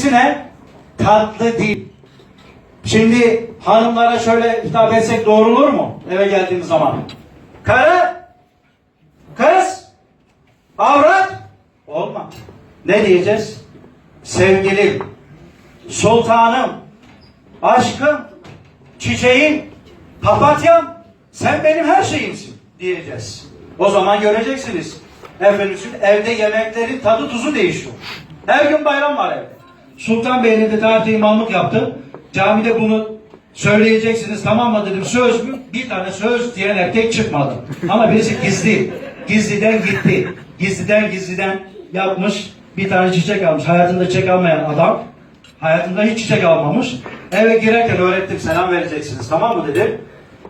İkincisi ne? Tatlı dil. Şimdi hanımlara şöyle hitap etsek doğru olur mu? Eve geldiğimiz zaman. Karı, kız, avrat. Olmaz. Ne diyeceğiz? Sevgilim, sultanım, aşkım, çiçeğim, papatyam, sen benim her şeyimsin diyeceğiz. O zaman göreceksiniz. Efendim evde yemeklerin tadı tuzu değişiyor. Her gün bayram var evde. Sultan Bey'le de tarihte imamlık yaptı. Camide bunu söyleyeceksiniz tamam mı dedim. Söz mü? Bir tane söz diyen erkek çıkmadı. Ama birisi gizli. Gizliden gitti. Gizliden gizliden yapmış. Bir tane çiçek almış. Hayatında çiçek almayan adam. Hayatında hiç çiçek almamış. Eve girerken öğrettim selam vereceksiniz tamam mı dedim.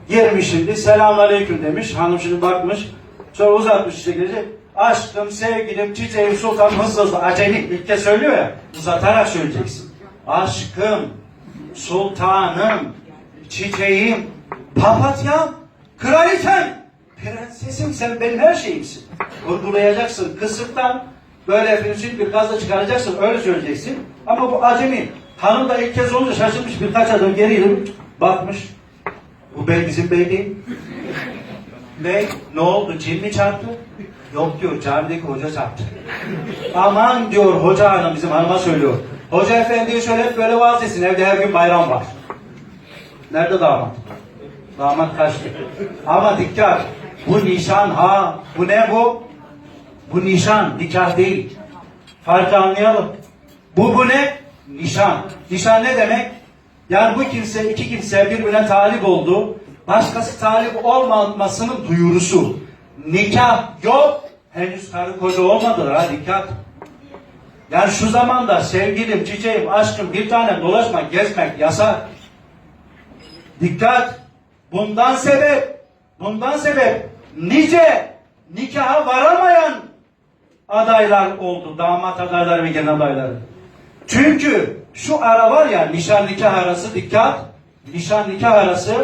Girmiş şimdi selamünaleyküm demiş. Hanım şimdi bakmış. Sonra uzatmış çiçekleri. Aşkım, sevgilim, çiçeğim, sultanım hızlı hızlı. Acele ilk kez söylüyor ya. Uzatarak söyleyeceksin. Aşkım, sultanım, çiçeğim, papatyam, kraliçem, prensesim sen benim her şeyimsin. Vurgulayacaksın. Kısıktan böyle efendim bir gazla çıkaracaksın. Öyle söyleyeceksin. Ama bu acemi. Hanım da ilk kez olunca şaşırmış. Birkaç adım geri bakmış. Bu bey bizim bey değil. Bey ne oldu? Cin mi çarptı? Yok diyor camideki hoca çarptı. Aman diyor hoca hanım bizim hanıma söylüyor. Hoca efendiye şöyle böyle vaaz etsin. Evde her gün bayram var. Nerede damat? Damat kaçtı. Ama dikkat. Bu nişan ha. Bu ne bu? Bu nişan. Nikah değil. Farkı anlayalım. Bu bu ne? Nişan. Nişan ne demek? Yani bu kimse, iki kimse birbirine talip oldu. Başkası talip olmamasının duyurusu. Nikah yok. Henüz karı koca olmadılar ha nikah. Yani şu zamanda sevgilim, çiçeğim, aşkım bir tane dolaşmak, gezmek yasak. Dikkat! Bundan sebep, bundan sebep nice nikaha varamayan adaylar oldu. Damat adayları ve genel adayları. Çünkü şu ara var ya nişan nikah arası dikkat. Nişan nikah arası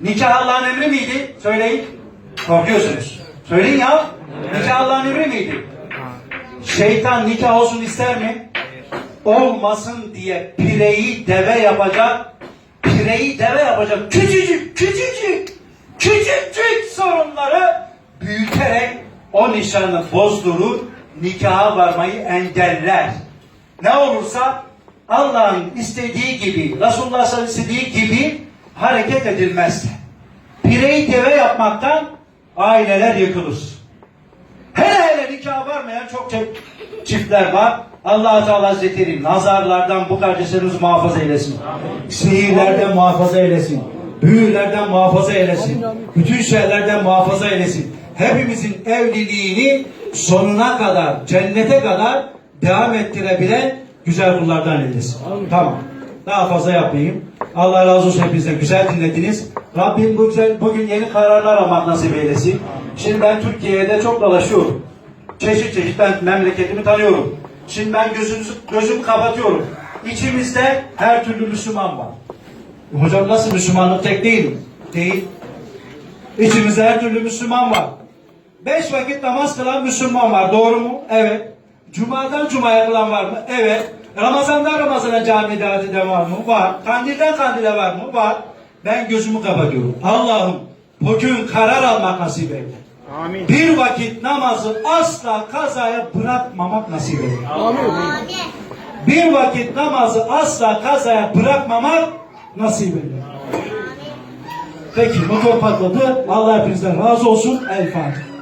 nikah Allah'ın emri miydi? Söyleyin. Korkuyorsunuz. Söyleyin ya. Nikah Allah'ın emri miydi? Şeytan nikah olsun ister mi? Olmasın diye pireyi deve yapacak. Pireyi deve yapacak. Küçücük, küçücük, küçücük sorunları büyüterek o nişanı bozdurur, nikaha varmayı engeller. Ne olursa Allah'ın istediği gibi, Resulullah istediği gibi hareket edilmez. Pireyi deve yapmaktan aileler yıkılır. Hele hele nikah varmayan çok çiftler var. allah Teala Hazretleri nazarlardan bu kardeşlerimizi muhafaza eylesin. Sihirlerden muhafaza eylesin. Büyülerden muhafaza eylesin. Bütün şeylerden muhafaza eylesin. Hepimizin evliliğini sonuna kadar, cennete kadar devam ettirebilen güzel kullardan eylesin. Tamam. Daha fazla yapmayayım. Allah razı olsun hepinizden. Güzel dinlediniz. Rabbim bu güzel, bugün yeni kararlar almak nasip eylesin. Şimdi ben Türkiye'de çok dolaşıyorum. Çeşit çeşit ben memleketimi tanıyorum. Şimdi ben gözümüzü, gözümü kapatıyorum. İçimizde her türlü Müslüman var. Hocam nasıl Müslümanlık tek değil mi? Değil. İçimizde her türlü Müslüman var. Beş vakit namaz kılan Müslüman var. Doğru mu? Evet. Cuma'dan Cuma'ya kılan var mı? Evet. Ramazan'dan Ramazan'a cami davet eden var mı? Var. Kandilden kandile var mı? Var. Ben gözümü kapatıyorum. Allah'ım bugün karar almak nasip eyle. Amin. Bir vakit namazı asla kazaya bırakmamak nasip eyle. Amin. Bir vakit namazı asla kazaya bırakmamak nasip eyle. Peki motor patladı. Allah hepinizden razı olsun. El Fatiha.